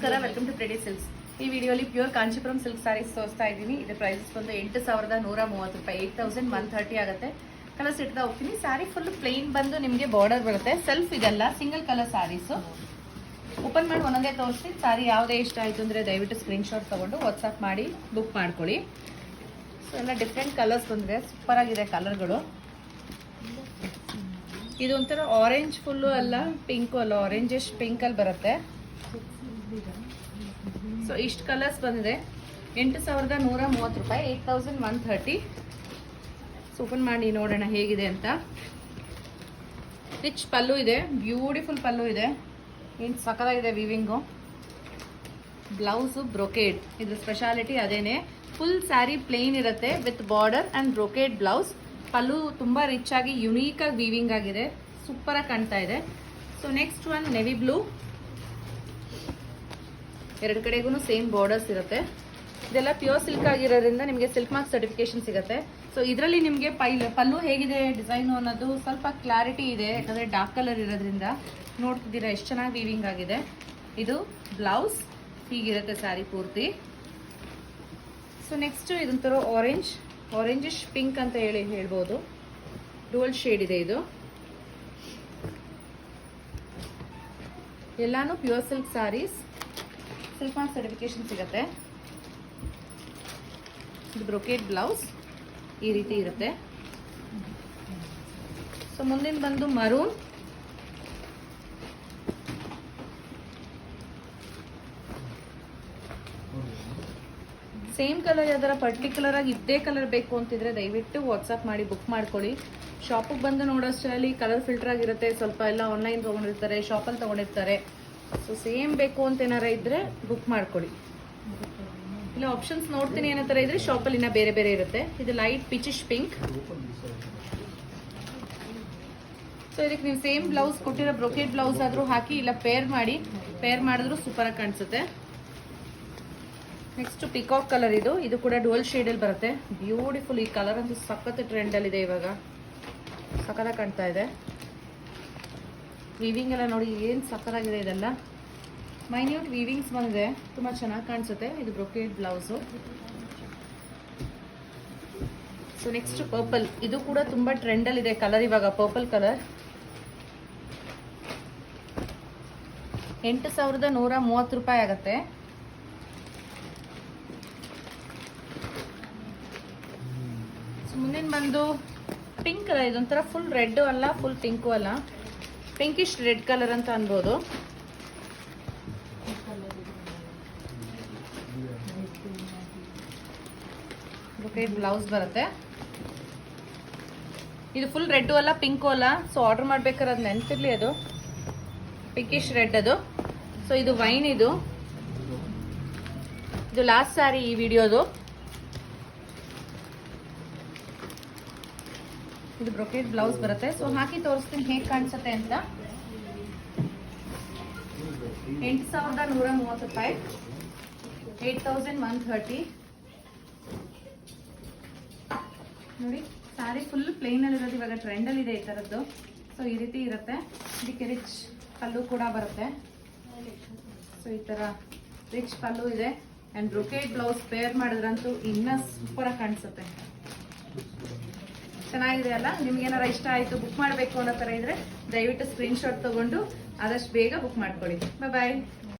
ನಮಸ್ಕಾರ welcome to ಪ್ರೆಡಿ silks ಈ ವಿಡಿಯೋಲಿ ಪ್ಯೂರ್ ಕಾಂಚಿಪುರಂ ಸಿಲ್ಕ್ ಸಾರೀಸ್ ತೋರಿಸ್ತಾ ಇದ್ದೀನಿ. ಇದು ಪ್ರೈಸಸ್ ಬಂದು ಎಂಟು ಸಾವಿರದ ನೂರ ಮೂವತ್ತು ರೂಪಾಯಿ ಏಟ್ ತೌಸಂಡ್ ಒನ್ ಥರ್ಟಿ ಆಗುತ್ತೆ. ಕಲರ್ಸ್ ಇಡ್ತಾ ಹೋಗ್ತೀನಿ. ಸಾರಿ ಫುಲ್ ಪ್ಲೇನ್ ಬಂದು ನಿಮಗೆ ಬಾರ್ಡರ್ ಬರುತ್ತೆ. ಸೆಲ್ಫ್ ಇದೆಲ್ಲ ಸಿಂಗಲ್ ಕಲರ್ ಸ್ಯಾರೀಸು ಓಪನ್ ಮಾಡಿ ಒಂದೊಂದೇ ತೋರಿಸ್ತೀನಿ. ಸಾರಿ ಯಾವುದೇ ಇಷ್ಟ ಆಯಿತು ಅಂದರೆ ದಯವಿಟ್ಟು ಸ್ಕ್ರೀನ್ಶಾಟ್ ತೊಗೊಂಡು ವಾಟ್ಸಪ್ ಮಾಡಿ ಬುಕ್ ಮಾಡ್ಕೊಳ್ಳಿ. ಸೊ ಎಲ್ಲ ಡಿಫ್ರೆಂಟ್ ಕಲರ್ಸ್ ಬಂದಿದೆ. ಸೂಪರ್ ಆಗಿದೆ ಕಲರ್ಗಳು ಇದು ಒಂಥರ ಆರೆಂಜ್ ಫುಲ್ಲು ಅಲ್ಲ ಪಿಂಕು ಅಲ್ಲ ಆರೆಂಜ್ ಪಿಂಕಲ್ಲಿ ಬರುತ್ತೆ. ಸೊ ಇಷ್ಟು ಕಲರ್ಸ್ ಬಂದಿದೆ. ಎಂಟು ಸಾವಿರದ ನೂರ ಮೂವತ್ತು ರೂಪಾಯಿ, eight thousand one thirty. Open ಮಾಡಿ ನೋಡೋಣ ಹೇಗಿದೆ ಅಂತ. ರಿಚ್ ಪಲ್ಲು ಇದೆ ಬ್ಯೂಟಿಫುಲ್ ಪಲ್ಲು ಇದೆ. ಏನು ಸಕಲಾಗಿದೆ ವಿವಿಂಗು ಬ್ಲೌಸು ಬ್ರೊಕೇಡ್ ಇದ್ರ ಸ್ಪೆಷಾಲಿಟಿ ಅದೇನೆ. ಫುಲ್ ಸ್ಯಾರಿ ಪ್ಲೇನ್ ಇರುತ್ತೆ with border and brocade blouse pallu ತುಂಬ ರಿಚ್ ಆಗಿ ಯುನೀಕಾಗಿ ವೀವಿಂಗ್ ಆಗಿದೆ. ಸೂಪರಾಗಿ ಕಾಣ್ತಾ ಇದೆ. So next one navy blue ಎರಡು ಕಡೆಗೂ ಸೇಮ್ ಬಾರ್ಡರ್ಸ್ ಇರುತ್ತೆ. ಇದೆಲ್ಲ ಪ್ಯೂರ್ ಸಿಲ್ಕ್ ಆಗಿರೋದ್ರಿಂದ ನಿಮಗೆ ಸಿಲ್ಕ್ ಮಾರ್ಕ್ ಸರ್ಟಿಫಿಕೇಶನ್ ಸಿಗುತ್ತೆ. ಸೊ ಇದರಲ್ಲಿ ನಿಮಗೆ ಪೈಲ್ ಪಲ್ಲು ಹೇಗಿದೆ ಡಿಸೈನು ಅನ್ನೋದು ಸ್ವಲ್ಪ ಕ್ಲಾರಿಟಿ ಇದೆ, ಯಾಕಂದರೆ ಡಾರ್ಕ್ ಕಲರ್ ಇರೋದ್ರಿಂದ ನೋಡ್ತಿದ್ದೀರಾ, ಎಷ್ಟು ಚೆನ್ನಾಗಿ ವೀವಿಂಗ್ ಆಗಿದೆ. ಇದು ಬ್ಲೌಸ್ ಹೀಗಿರುತ್ತೆ ಸ್ಯಾರಿ ಪೂರ್ತಿ. ಸೊ ನೆಕ್ಸ್ಟ್ ಇದೊಂಥರ ಆರೆಂಜ್ ಆರೆಂಜಿಶ್ ಪಿಂಕ್ ಅಂತ ಹೇಳಿ ಹೇಳ್ಬೋದು. ಡೋಲ್ ಶೇಡ್ ಇದೆ ಇದು. ಎಲ್ಲಾನು pure silk saris silk mark certification ಸಿಗುತ್ತೆ. ಇದು ಬ್ರೊಕೇಟ್ ಬ್ಲೌಸ್ ಈ ರೀತಿ ಇರುತ್ತೆ. ಸೊ ಮುಂದಿನ ಬಂದು ಮರೂನ್ ಸೇಮ್ ಕಲರ್ ಯಾವ್ದಾರ ಪರ್ಟಿಕ್ಯುಲರ್ ಆಗಿ ಇದ್ದೇ ಕಲರ್ ಬೇಕು ಅಂತಿದ್ರೆ ದಯವಿಟ್ಟು ವಾಟ್ಸಪ್ ಮಾಡಿ ಬುಕ್ ಮಾಡ್ಕೊಳ್ಳಿ. ಶಾಪಿಗೆ ಬಂದು ನೋಡೋಷ್ಟರಲ್ಲಿ ಕಲರ್ ಫಿಲ್ಟರ್ ಆಗಿರುತ್ತೆ. ಸ್ವಲ್ಪ ಎಲ್ಲ ಆನ್ಲೈನ್ ತೊಗೊಂಡಿರ್ತಾರೆ ಶಾಪಲ್ಲಿ ತೊಗೊಂಡಿರ್ತಾರೆ. ಸೊ ಸೇಮ್ ಬೇಕು ಅಂತ ಏನಾರ ಇದ್ರೆ ಬುಕ್ ಮಾಡ್ಕೊಳ್ಳಿ. ಇಲ್ಲ ಆಪ್ಷನ್ಸ್ ನೋಡ್ತೀನಿ ಏನೋ ಥರ ಇದ್ರೆ ಶಾಪಲ್ಲಿ ಇನ್ನ ಬೇರೆ ಬೇರೆ ಇರುತ್ತೆ. ಇದು ಲೈಟ್ ಪಿಚಿಶ್ ಪಿಂಕ್ ಸೊ ಇದಕ್ಕೆ ನೀವು ಸೇಮ್ ಬ್ಲೌಸ್ ಕೊಟ್ಟಿರೋ ಬ್ರೊಕೆಟ್ ಬ್ಲೌಸ್ ಆದರೂ ಹಾಕಿ, ಇಲ್ಲ ಪೇರ್ ಮಾಡಿ ಪೇರ್ ಮಾಡಿದ್ರು ಸೂಪರ್ ಆಗಿ ಕಾಣಿಸುತ್ತೆ. ನೆಕ್ಸ್ಟ್ ಪಿಕಾಕ್ ಕಲರ್ ಇದು. ಇದು ಕೂಡ ಡುವಲ್ ಶೇಡಲ್ಲಿ ಬರುತ್ತೆ. ಬ್ಯೂಟಿಫುಲ್ ಈ ಕಲರ್ ಅಂತೂ ಸಖತ್ ಟ್ರೆಂಡಲ್ಲಿದೆ ಇವಾಗ. ಸಖತ್ತಾಗಿ ಕಾಣ್ತಾ ಇದೆ. ವೀವಿಂಗ್ ಎಲ್ಲ ನೋಡಿ ಏನು ಸಖತ್ತಾಗಿದೆ ಇದೆಲ್ಲ. ಮೈನ್ಯೂಟ್ ವೀವಿಂಗ್ಸ್ ಬಂದಿದೆ. ತುಂಬ ಚೆನ್ನಾಗಿ ಕಾಣಿಸುತ್ತೆ. ಇದು brocade blouse so next purple ಇದು ಕೂಡ ತುಂಬ ಟ್ರೆಂಡಲ್ಲಿದೆ ಕಲರ್ ಇವಾಗ ಪರ್ಪಲ್ ಕಲರ್ ಎಂಟು ಸಾವಿರದ ನೂರ ಮೂವತ್ತು ರೂಪಾಯಿ ಆಗುತ್ತೆ. ಮುಂದಿನ ಬಂದು ಪಿಂಕ್ ಕಲರ್ ಇದೊಂಥರ ಫುಲ್ ರೆಡ್ ಅಲ್ಲ ಫುಲ್ ಪಿಂಕು ಅಲ್ಲ. ಪಿಂಕಿಶ್ ರೆಡ್ ಕಲರ್ ಅಂತ ಅನ್ಬೋದು. ಬ್ಲೌಸ್ ಬರುತ್ತೆ. ಇದು ಫುಲ್ ರೆಡ್ಡು ಅಲ್ಲ ಪಿಂಕು ಅಲ್ಲ ಸೊ ಆರ್ಡರ್ ಮಾಡ್ಬೇಕಾದ್ರೆ ಅದು ನೆನ್ಪಿರ್ಲಿ ಅದು. ಪಿಂಕಿಶ್ ರೆಡ್ ಅದು. ಸೊ ಇದು ವೈನ್ ಇದು. ಇದು ಲಾಸ್ಟ್ ಸ್ಯಾರಿ ಈ ವಿಡಿಯೋದು ಇದು ಬ್ರೊಕೇಟ್ ಬ್ಲೌಸ್ ಬರುತ್ತೆ. ಸೊ ಹಾಕಿ ತೋರಿಸ್ತೀನಿ ಹೇಗೆ ಕಾಣಿಸುತ್ತೆ ಅಂತ. ಎಂಟು ಸಾವಿರದ ನೂರ ಮೂವತ್ತು ರೂಪಾಯಿ ಏಟ್ ತೌಸಂಡ್ ಒನ್ ಥರ್ಟಿ. ನೋಡಿ ಸ್ಯಾರಿ ಫುಲ್ ಪ್ಲೇನಲ್ಲಿ ಇರೋದು ಇವಾಗ ಟ್ರೆಂಡಲ್ಲಿ ಇದೆ ಈ ಥರದ್ದು ಸೊ ಈ ರೀತಿ ಇರುತ್ತೆ. ಇದಕ್ಕೆ ರಿಚ್ ಪಲ್ಲು ಕೂಡ ಬರುತ್ತೆ. ಸೊ ಈ ಥರ ರಿಚ್ ಪಲ್ಲು ಇದೆ. ಆ್ಯಂಡ್ ಬ್ರೊಕೇಟ್ ಬ್ಲೌಸ್ ಪೇರ್ ಮಾಡಿದ್ರಂತೂ ಇನ್ನೂ ಸೂಪರಾಗಿ ಕಾಣಿಸುತ್ತೆ. ಚೆನ್ನಾಗಿದೆ ಅಲ್ಲ? ನಿಮ್ಗೆ ಏನಾರ ಇಷ್ಟ ಆಯ್ತು ಬುಕ್ ಮಾಡಬೇಕು ಅನ್ನೋ ತರ ಇದ್ರೆ ದಯವಿಟ್ಟು ಸ್ಕ್ರೀನ್ಶಾಟ್ ತಗೊಂಡು ಆದಷ್ಟು ಬೇಗ ಬುಕ್ ಮಾಡ್ಕೊಳ್ಳಿ ಬಾಯ್